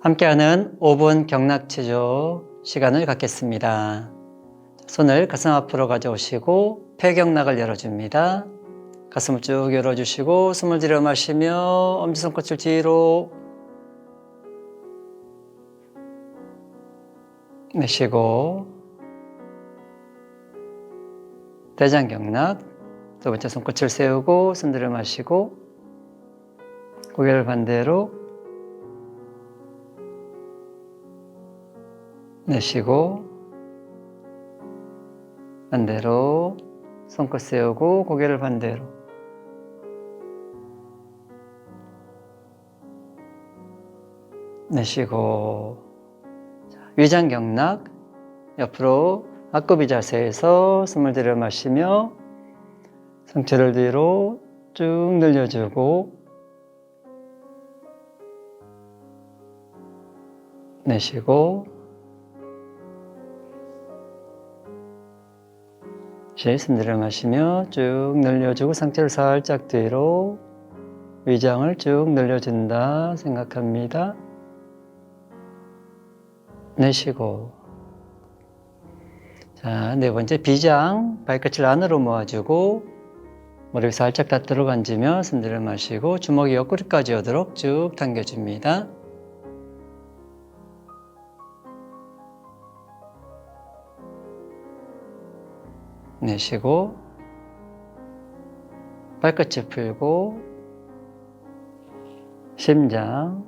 함께하는 5분 경락체조 시간을 갖겠습니다. 손을 가슴 앞으로 가져오시고 폐경락을 열어줍니다. 가슴을 쭉 열어주시고 숨을 들여 마시며 엄지손끝을 뒤로 내쉬고 대장경락 두 번째 손끝을 세우고 숨 들여 마시고 고개를 반대로 내쉬고 반대로 손끝 세우고 고개를 반대로. 내쉬고. 자, 위장 경락 옆으로 앞굽이 자세에서 숨을 들여 마시며 상체를 뒤로 쭉 늘려주고 내쉬고 들여 마시며 쭉 늘려주고 상체를 살짝 뒤로 위장을 쭉 늘려준다 생각합니다. 내쉬고 자, 네 번째 비장 발끝을 안으로 모아주고 머리 살짝 닿도록 앉으며 숨 들여 마시고 주먹이 옆구리까지 오도록 쭉 당겨줍니다. 내쉬고 발끝을 풀고 심장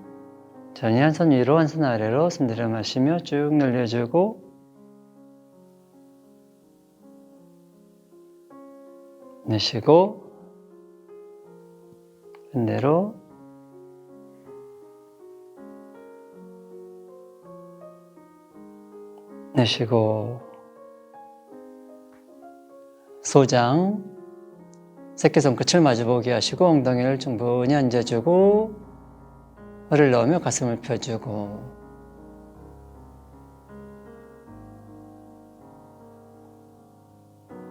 전이 한 손 위로 한 손 아래로 숨 들여 마시며 쭉 늘려주고 내쉬고 반대로 내쉬고 소장 새끼손 끝을 마주보게 하시고 엉덩이를 충분히 앉아주고 허리를 넣으며 가슴을 펴주고.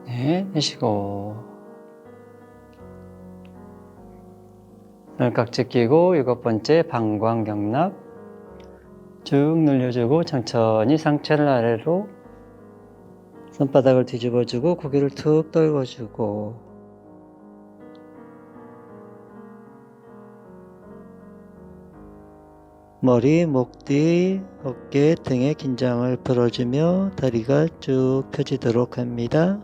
네, 내쉬고. 눈깍지 끼고 일곱 번째 방광경락 쭉 늘려주고 천천히 상체를 아래로 손바닥을 뒤집어주고 고개를 툭 떨궈주고 머리, 목 뒤, 어깨 등의 긴장을 풀어주며 다리가 쭉 펴지도록 합니다.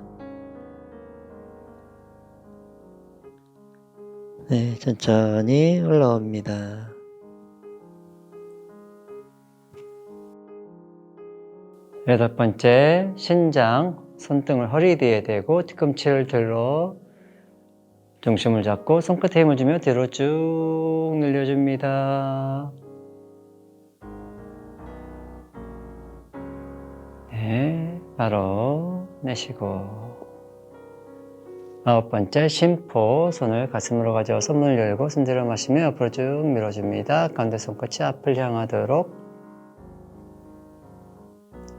네, 천천히 올라옵니다. 여덟 번째, 신장, 손등을 허리 뒤에 대고 뒤꿈치를 들어 중심을 잡고 손끝에 힘을 주며 뒤로 쭉 늘려줍니다. 네, 바로 내쉬고. 아홉 번째, 심포. 손을 가슴으로 가져와 손을 열고 숨 들여 마시며 옆으로 쭉 밀어줍니다. 가운데 손끝이 앞을 향하도록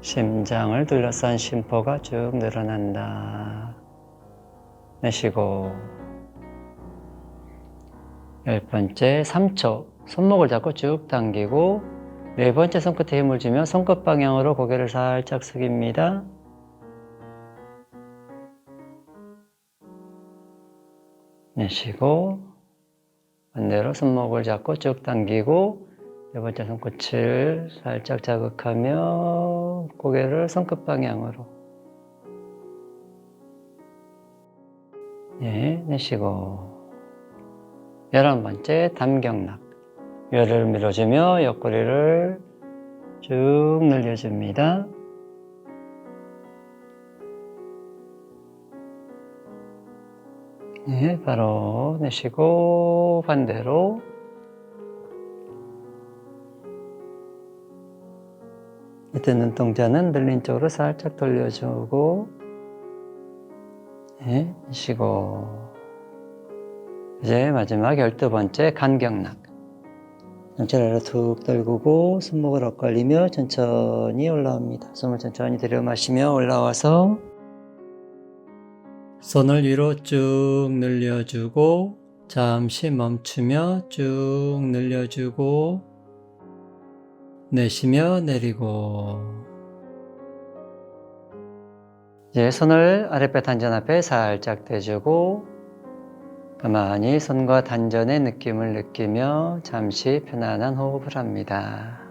심장을 둘러싼 심포가 쭉 늘어난다. 내쉬고. 열 번째, 3초. 손목을 잡고 쭉 당기고, 네 번째 손끝에 힘을 주며 손끝 방향으로 고개를 살짝 숙입니다. 내쉬고, 반대로 손목을 잡고 쭉 당기고, 네 번째 손끝을 살짝 자극하며 고개를 손끝 방향으로. 네, 내쉬고. 열한 번째 담경락. 뼈를 밀어주며 옆구리를 쭉 늘려줍니다. 네, 바로 내쉬고 반대로 밑에 눈동자는 늘린 쪽으로 살짝 돌려주고 네, 쉬고 이제 마지막 열두 번째 간경락 전체를 아래로 툭 떨구고 손목을 엇갈리며 천천히 올라옵니다. 숨을 천천히 들여 마시며 올라와서 손을 위로 쭉 늘려주고 잠시 멈추며 쭉 늘려주고 내쉬며 내리고 이제 손을 아랫배 단전 앞에 살짝 대주고 가만히 손과 단전의 느낌을 느끼며 잠시 편안한 호흡을 합니다.